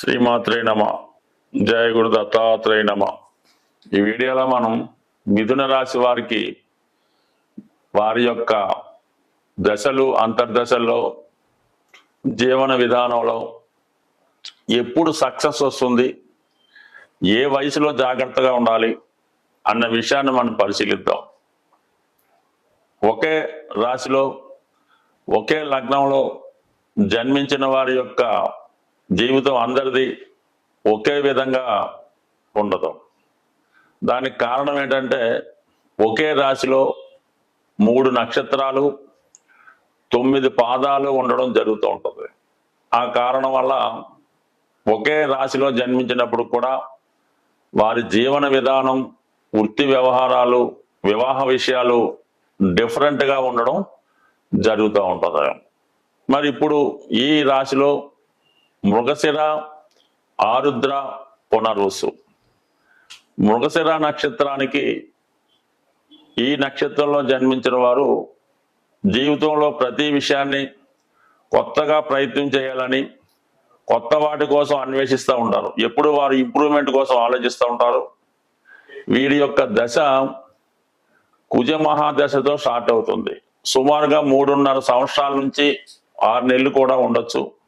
శ్రీమాత్రే నమ. జయ గురు దత్తాత్రేయ నమ. ఈ వీడియోలో మనం మిథున రాశి వారికి వారి యొక్క దశలు అంతర్దశల్లో జీవన విధానంలో ఎప్పుడు సక్సెస్ వస్తుంది ఏ వయసులో జాగ్రత్తగా ఉండాలి అన్న విషయాన్ని మనం పరిశీలిద్దాం. ఒకే రాశిలో ఒకే లగ్నంలో జన్మించిన వారి యొక్క జీవితం అందరిది ఒకే విధంగా ఉండదు. దానికి కారణం ఏంటంటే ఒకే రాశిలో మూడు నక్షత్రాలు తొమ్మిది పాదాలు ఉండడం జరుగుతూ ఉంటుంది. ఆ కారణం వల్ల ఒకే రాశిలో జన్మించినప్పుడు కూడా వారి జీవన విధానం వృత్తి వ్యవహారాలు వివాహ విషయాలు డిఫరెంట్గా ఉండడం జరుగుతూ ఉంటుంది. మరి ఇప్పుడు ఈ రాశిలో మృగశిర ఆరుద్ర పునరుసు మృగశిర నక్షత్రానికి ఈ నక్షత్రంలో జన్మించిన వారు జీవితంలో ప్రతి విషయాన్ని కొత్తగా ప్రయత్నం చేయాలని కొత్త వాటి కోసం అన్వేషిస్తూ ఉంటారు. ఎప్పుడు వారు ఇంప్రూవ్మెంట్ కోసం ఆలోచిస్తూ ఉంటారు. వీరి యొక్క దశ కుజ మహాదశతో స్టార్ట్ అవుతుంది. సుమారుగా మూడున్నర సంవత్సరాల నుంచి ఆరు నెలలు కూడా ఉండొచ్చు.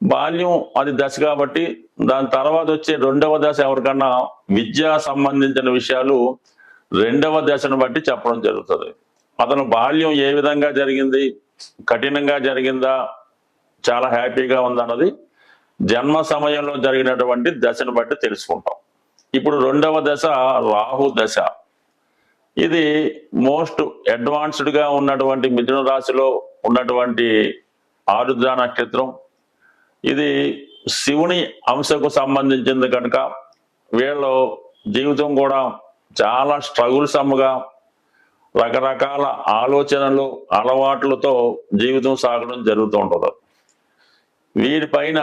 బాల్యం అది దశ కాబట్టి దాని తర్వాత వచ్చే రెండవ దశ ఎవరికన్నా విద్యా సంబంధించిన విషయాలు రెండవ దశను బట్టి చెప్పడం జరుగుతుంది. అతను బాల్యం ఏ విధంగా జరిగింది కఠినంగా జరిగిందా చాలా హ్యాపీగా ఉందన్నది జన్మ సమయంలో జరిగినటువంటి దశను బట్టి తెలుసుకుంటాం. ఇప్పుడు రెండవ దశ రాహు దశ. ఇది మోస్ట్ అడ్వాన్స్డ్గా ఉన్నటువంటి మిథున రాశిలో ఉన్నటువంటి ఆరుద్ర నక్షత్రం ఇది శివుని అంశకు సంబంధించింది కనుక వీళ్ళు జీవితం కూడా చాలా స్ట్రగుల్సమ్గా రకరకాల ఆలోచనలు అలవాట్లతో జీవితం సాగడం జరుగుతూ ఉంటుంది. వీరిపైన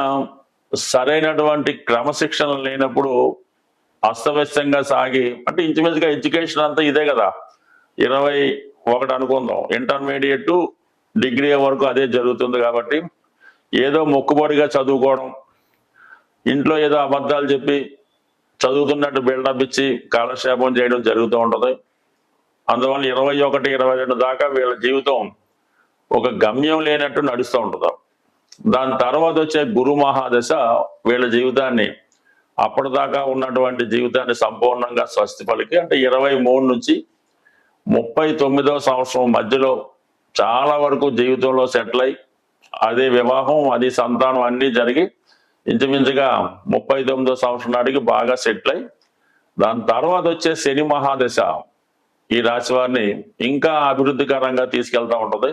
సరైనటువంటి క్రమశిక్షణ లేనప్పుడు అస్తవ్యస్తంగా సాగి అంటే ఇంచుమించుగా ఎడ్యుకేషన్ అంతా ఇదే కదా. ఇరవై ఒకటి అనుకుందాం. ఇంటర్మీడియట్ డిగ్రీ వరకు అదే జరుగుతుంది కాబట్టి ఏదో మొక్కుబడిగా చదువుకోవడం ఇంట్లో ఏదో అబద్ధాలు చెప్పి చదువుతున్నట్టు బిల్డప్ ఇచ్చి కాలక్షేపం చేయడం జరుగుతూ ఉంటుంది. అందువల్ల ఇరవై ఒకటి ఇరవై రెండు దాకా వీళ్ళ జీవితం ఒక గమ్యం లేనట్టు నడుస్తూ ఉంటుంది. దాని తర్వాత వచ్చే గురు మహాదశ వీళ్ళ జీవితాన్ని అప్పటిదాకా ఉన్నటువంటి జీవితాన్ని సంపూర్ణంగా స్వస్తి పలికి. అంటే ఇరవై మూడు నుంచి ముప్పై తొమ్మిదో సంవత్సరం మధ్యలో చాలా వరకు జీవితంలో సెటిల్ అయి అదే వివాహం అది సంతానం అన్నీ జరిగి ఇంచుమించుగా ముప్పై తొమ్మిదో సంవత్సరం నాటికి బాగా సెటిల్ అయి దాని తర్వాత వచ్చే శని మహాదశ ఈ రాశి వారిని ఇంకా అభివృద్ధికరంగా తీసుకెళ్తా ఉంటది.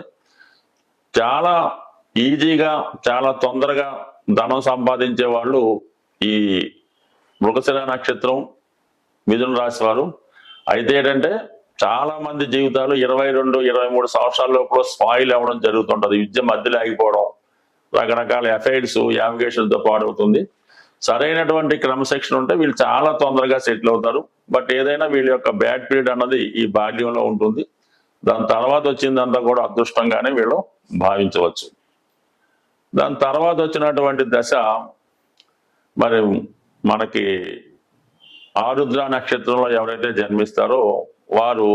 చాలా ఈజీగా చాలా తొందరగా ధనం సంపాదించే వాళ్ళు ఈ మృగశిర నక్షత్రం మిథున రాశి వారు. అయితే ఏంటంటే చాలా మంది జీవితాలు ఇరవై రెండు ఇరవై మూడు సంవత్సరాల లోపల స్పాయిల్ అవ్వడం జరుగుతుంటది. విద్య మధ్యలో ఆగిపోవడం రకరకాల ఎఫైర్స్తో పాడవుతుంది. సరైనటువంటి క్రమశిక్షణ ఉంటే వీళ్ళు చాలా తొందరగా సెటిల్ అవుతారు. బట్ ఏదైనా వీళ్ళ యొక్క బ్యాడ్ పీరియడ్ అన్నది ఈ బాల్యంలో ఉంటుంది. దాని తర్వాత వచ్చిందంతా కూడా అదృష్టంగానే వీళ్ళు భావించవచ్చు. దాని తర్వాత వచ్చినటువంటి దశ మరి మనకి ఆరుద్ర నక్షత్రంలో ఎవరైతే జన్మిస్తారో వారు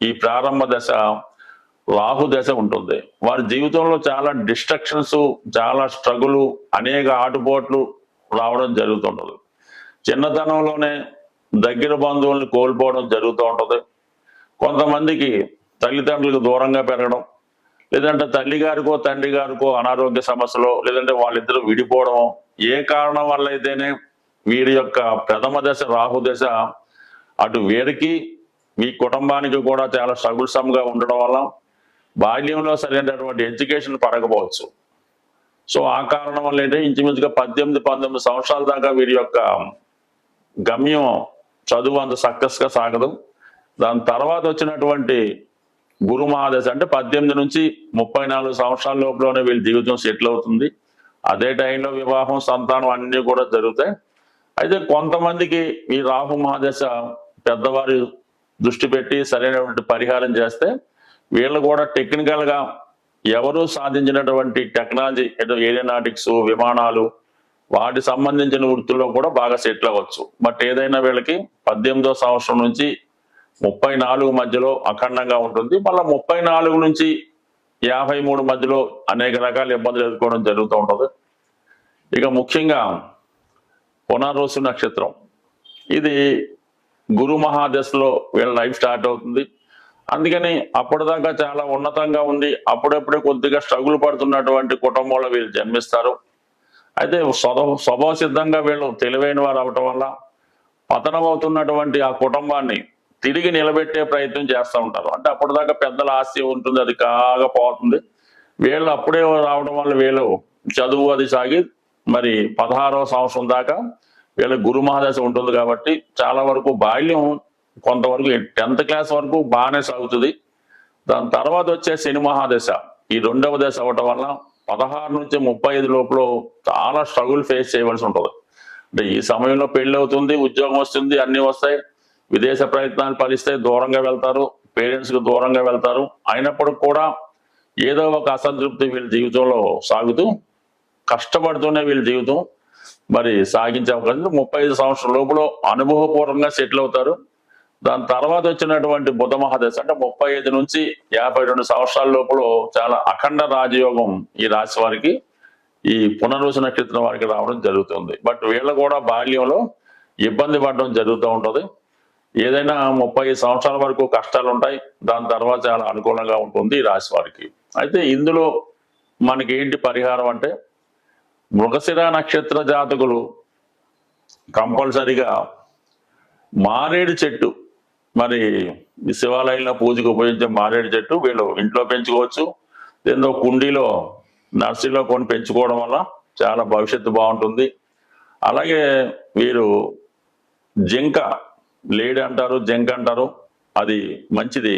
ఈ ప్రారంభ దశ రాహు దశ ఉంటుంది. వారి జీవితంలో చాలా డిస్ట్రక్షన్స్ చాలా స్ట్రగుల్ అనేక ఆటుపోట్లు రావడం జరుగుతుంటది. చిన్నతనంలోనే దగ్గర బంధువుల్ని కోల్పోవడం జరుగుతూ ఉంటుంది. కొంతమందికి తల్లిదండ్రులకు దూరంగా పెరగడం లేదంటే తల్లి గారికో తండ్రి గారికో అనారోగ్య సమస్యలు లేదంటే వాళ్ళిద్దరూ విడిపోవడం ఏ కారణం వల్ల అయితేనే వీరి యొక్క ప్రథమ దశ రాహు దశ అటు వీరికి మీ కుటుంబానికి కూడా చాలా సగుల్సంగా ఉండడం వల్ల బాల్యంలో సరైనటువంటి ఎడ్యుకేషన్ పడకపోవచ్చు సో ఆ కారణం వల్ల ఏంటంటే ఇంచుమించుగా పద్దెనిమిది పంతొమ్మిది సంవత్సరాల దాకా వీరి యొక్క గమ్యం చదువు అంత సక్సెస్గా సాగదు. దాని తర్వాత వచ్చినటువంటి గురు మహాదశ అంటే పద్దెనిమిది నుంచి ముప్పై నాలుగు సంవత్సరాల లోపలనే వీళ్ళ జీవితం సెటిల్ అవుతుంది. అదే టైంలో వివాహం సంతానం అన్ని కూడా జరుగుతాయి. అయితే కొంతమందికి ఈ రాహు మహాదశ పెద్దవారి దృష్టి పెట్టి సరైనటువంటి పరిహారం చేస్తే వీళ్ళు కూడా టెక్నికల్గా ఎవరు సాధించినటువంటి టెక్నాలజీ ఏదో ఏరోనాటిక్స్ విమానాలు వాటి సంబంధించిన వృత్తుల్లో కూడా బాగా సెటిల్ అవ్వచ్చు. బట్ ఏదైనా వీళ్ళకి పద్దెనిమిదో సంవత్సరం నుంచి ముప్పై నాలుగు మధ్యలో అఖండంగా ఉంటుంది. మళ్ళీ ముప్పై నాలుగు నుంచి యాభై మూడు మధ్యలో అనేక రకాల ఇబ్బందులు ఎదుర్కోవడం జరుగుతూ ఉంటుంది. ఇక ముఖ్యంగా పునర్వసు నక్షత్రం. ఇది గురు మహాదశలో వీళ్ళ లైఫ్ స్టార్ట్ అవుతుంది. అందుకని అప్పటిదాకా చాలా ఉన్నతంగా ఉంది అప్పుడప్పుడే కొద్దిగా స్ట్రగుల్ పడుతున్నటువంటి కుటుంబంలో వీళ్ళు జన్మిస్తారు. అయితే స్వభావ స్వభావ సిద్ధంగా వీళ్ళు తెలివైన వారు అవటం వల్ల పతనం అవుతున్నటువంటి ఆ కుటుంబాన్ని తిరిగి నిలబెట్టే ప్రయత్నం చేస్తూ ఉంటారు. అంటే అప్పటిదాకా పెద్దల ఆస్తి ఉంటుంది అది కాకపోతుంది వీళ్ళు అప్పుడే రావడం వల్ల వీళ్ళు చదువు అది సాగి మరి పదహారవ సంవత్సరం దాకా వీళ్ళ గురు మహాదశ ఉంటుంది కాబట్టి చాలా వరకు బాల్యం కొంతవరకు టెన్త్ క్లాస్ వరకు బాగానే సాగుతుంది. దాని తర్వాత వచ్చే శని మహాదశ. ఈ రెండవ దశ అవటం వల్ల పదహారు నుంచి ముప్పై ఐదు లోపల చాలా స్ట్రగుల్ ఫేస్ చేయవలసి ఉంటుంది. అంటే ఈ సమయంలో పెళ్ళి అవుతుంది ఉద్యోగం వస్తుంది అన్ని వస్తాయి. విదేశ ప్రయత్నాలు ఫలిస్తాయి దూరంగా వెళ్తారు పేరెంట్స్కి దూరంగా వెళ్తారు. అయినప్పటికి కూడా ఏదో ఒక అసంతృప్తి వీళ్ళ జీవితంలో సాగుతూ కష్టపడుతూనే వీళ్ళ జీవితం మరి సాగించే అవకాశం ముప్పై ఐదు సంవత్సరం లోపల అనుభవపూర్వకంగా సెటిల్ అవుతారు. దాని తర్వాత వచ్చినటువంటి బుధ మహాదశ అంటే ముప్పై ఐదు నుంచి యాభై రెండు సంవత్సరాల లోపల చాలా అఖండ రాజయోగం ఈ రాశి వారికి ఈ పునర్వసు నక్షత్రం వారికి రావడం జరుగుతుంది. బట్ వీళ్ళు కూడా బాల్యంలో ఇబ్బంది పడడం జరుగుతూ ఉంటుంది. ఏదైనా ముప్పై సంవత్సరాల వరకు కష్టాలు ఉంటాయి. దాని తర్వాత చాలా అనుకూలంగా ఉంటుంది ఈ రాశి వారికి. అయితే ఇందులో మనకి ఏంటి పరిహారం అంటే మృగశిర నక్షత్ర జాతకులు కంపల్సరిగా మారేడు చెట్టు మరి శివాలయంలో పూజకు ఉపయోగించే మారేడు చెట్టు వీళ్ళు ఇంట్లో పెంచుకోవచ్చు. ఏదో కుండీలో నర్సరీలో కొని పెంచుకోవడం వల్ల చాలా భవిష్యత్తు బాగుంటుంది. అలాగే వీరు జింక లేడి అంటారు జింక అంటారు. అది మంచిది.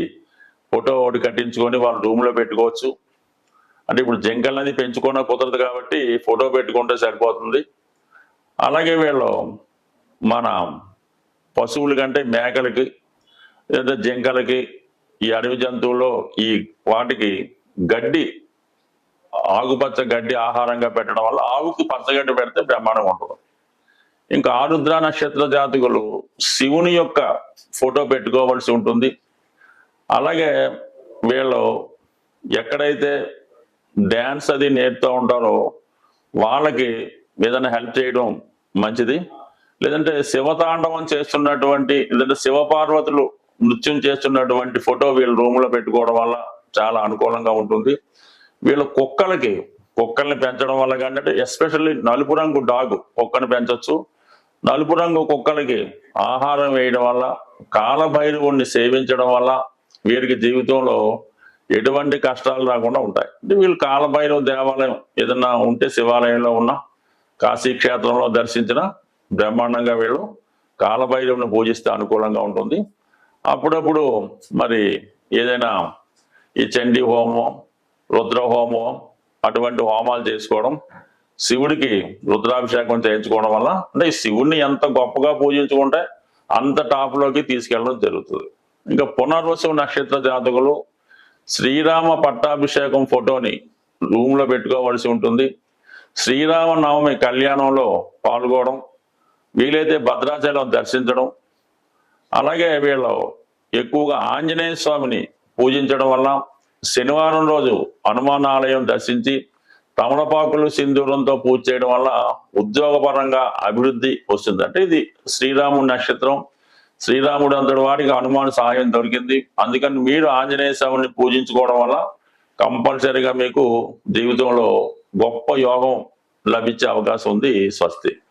ఫోటో ఒకటి కట్టించుకొని వాళ్ళ రూమ్లో పెట్టుకోవచ్చు. అంటే ఇప్పుడు జింకలనేది పెంచుకోవడం కుదరదు కాబట్టి ఫోటో పెట్టుకుంటే సరిపోతుంది. అలాగే వీళ్ళు మన పశువుల కంటే మేకలకి లేదా జింకలకి ఈ అడవి జంతువుల్లో ఈ వాటికి గడ్డి ఆకుపచ్చ గడ్డి ఆహారంగా పెట్టడం వల్ల ఆవుకి పచ్చగడ్డి పెడితే బ్రహ్మాండంగా ఉంటుంది. ఇంకా ఆరుద్ర నక్షత్ర జాతకులు శివుని యొక్క ఫోటో పెట్టుకోవాల్సి ఉంటుంది. అలాగే వీళ్ళు ఎక్కడైతే డ్యాన్స్ అది నేర్పుతూ ఉంటారో వాళ్ళకి ఏదైనా హెల్ప్ చేయడం మంచిది. లేదంటే శివతాండవం చేస్తున్నటువంటి లేదంటే శివపార్వతులు నృత్యం చేస్తున్నటువంటి ఫోటో వీళ్ళ రూమ్లో పెట్టుకోవడం వల్ల చాలా అనుకూలంగా ఉంటుంది. వీళ్ళ కుక్కలకి కుక్కల్ని పెంచడం వల్ల కానీ అంటే ఎస్పెషల్లీ నలుపు రంగు డాగ్ కుక్కని పెంచొచ్చు. నలుపు రంగు కుక్కలకి ఆహారం వేయడం వల్ల కాలభైరవుణ్ణి సేవించడం వల్ల వీరికి జీవితంలో ఎటువంటి కష్టాలు రాకుండా ఉంటాయి. అంటే వీళ్ళు కాలభైరవ దేవాలయం ఏదన్నా ఉంటే శివాలయంలో ఉన్న కాశీ క్షేత్రంలో దర్శించిన బ్రహ్మాండంగా వీళ్ళు కాలభైరవుని పూజిస్తే అనుకూలంగా ఉంటుంది. అప్పుడప్పుడు మరి ఏదైనా ఈ చండీ హోమం రుద్ర హోమం అటువంటి హోమాలు చేసుకోవడం శివుడికి రుద్రాభిషేకం చేయించుకోవడం వల్ల అంటే శివుడిని ఎంత గొప్పగా పూజించుకుంటే అంత టాప్లోకి తీసుకెళ్ళడం జరుగుతుంది. ఇంకా పునర్వసు నక్షత్ర జాతకులు శ్రీరామ పట్టాభిషేకం ఫోటోని రూమ్లో పెట్టుకోవాల్సి ఉంటుంది. శ్రీరామనవమి కళ్యాణంలో పాల్గొనడం వీలైతే భద్రాచలం దర్శించడం అలాగే వీళ్ళు ఎక్కువగా ఆంజనేయ స్వామిని పూజించడం వల్ల శనివారం రోజు హనుమాన్ ఆలయం దర్శించి తమలపాకులు సింధూరంతో పూజ చేయడం వల్ల ఉద్యోగపరంగా అభివృద్ధి వస్తుంది అంటే ఇది శ్రీరాముడి నక్షత్రం. శ్రీరాముడు అంతటి వాడికి హనుమాన్ సహాయం దొరికింది. అందుకని మీరు ఆంజనేయ స్వామిని పూజించుకోవడం వల్ల కంపల్సరీగా మీకు జీవితంలో గొప్ప యోగం లభించే అవకాశం ఉంది స్వస్తి.